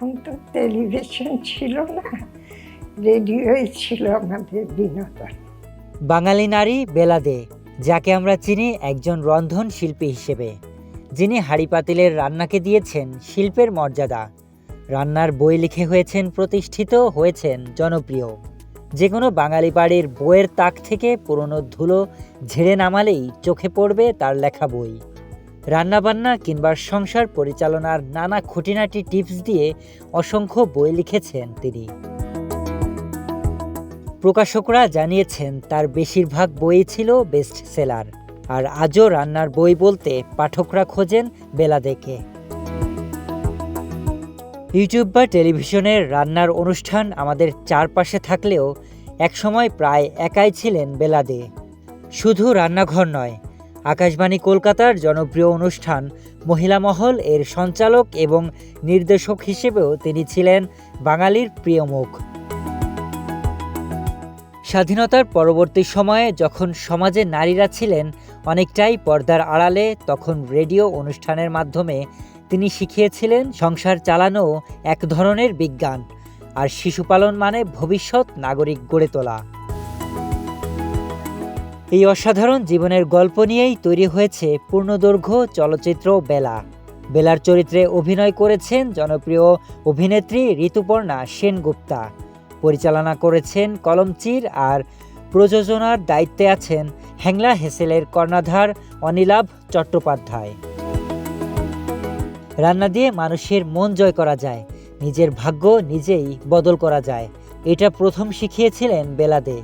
তখন তো টেলিভিশন ছিল না, রেডিওই ছিল আমাদের বিনোদন। বাঙালি নারী বেলাদে, যাকে আমরা চিনি একজন রন্ধন শিল্পী হিসেবে। যিনি হাঁড়ি পাতিলের রান্নাকে দিয়েছেন শিল্পের মর্যাদা। রান্নার বই লিখে হয়েছেন প্রতিষ্ঠিত, হয়েছেন জনপ্রিয়। যে কোনো বাঙালি বাড়ির বইয়ের তাক থেকে পুরনো ধুলো ঝেড়ে নামালেই চোখে পড়বে তার লেখা বই। রান্নাবান্না কিংবা সংসার পরিচালনার নানা খুঁটিনাটি টিপস দিয়ে অসংখ্য বই লিখেছেন তিনি। প্রকাশকরা জানিয়েছেন, তার বেশিরভাগ বই ছিল বেস্ট সেলার আর আজও রান্নার বই বলতে পাঠকরা খোঁজেন বেলাদেকে। ইউটিউব বা টেলিভিশনের রান্নার অনুষ্ঠান আমাদের চারপাশে থাকলেও একসময় প্রায় একাই ছিলেন বেলাদে। শুধু রান্নাঘর নয় আকাশবাণী কলকাতার জনপ্রিয় অনুষ্ঠান মহিলা মহল এর সঞ্চালক এবং নির্দেশক হিসেবেও তিনি ছিলেন বাঙালির প্রিয় মুখ। স্বাধীনতার পরবর্তী সময়ে যখন সমাজে নারীরা ছিলেন অনেকটাই পর্দার আড়ালে, তখন রেডিও অনুষ্ঠানের মাধ্যমে তিনি শিখিয়েছিলেন সংসার চালানো এক ধরনের বিজ্ঞান, আর শিশুপালন মানে ভবিষ্যৎ নাগরিক গড়ে তোলা। এই অসাধারণ জীবনের গল্প নিয়েই তৈরি হয়েছে পূর্ণদৈর্ঘ্য চলচ্চিত্র বেলা। বেলার চরিত্রে অভিনয় করেছেন জনপ্রিয় অভিনেত্রী ঋতুপর্ণা সেনগুপ্তা। পরিচালনা করেছেন কলমচির আর প্রযোজনার দায়িত্বে আছেন হ্যাংলা হেসেলের কর্ণাধার অনিলাভ চট্টোপাধ্যায়। রান্না দিয়ে মানুষের মন জয় করা যায়, নিজের ভাগ্য নিজেই বদল করা যায়। এটা প্রথম শিখিয়েছিলেন বেলাদে।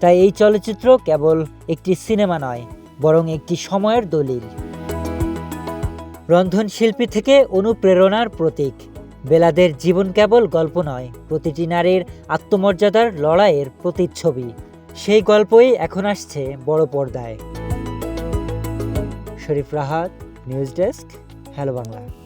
তাই এই চলচ্চিত্র কেবল একটি সিনেমা নয়, বরং একটি সময়ের দলিল। রন্ধনশিল্পী থেকে অনুপ্রেরণার প্রতীক। বেলাদের জীবন কেবল গল্প নয়, প্রতিটি নারীর আত্মমর্যাদার লড়াইয়ের প্রতিচ্ছবি। সেই গল্পই এখন আসছে বড় পর্দায়। Sharif Rahat, news desk, hello Bangla.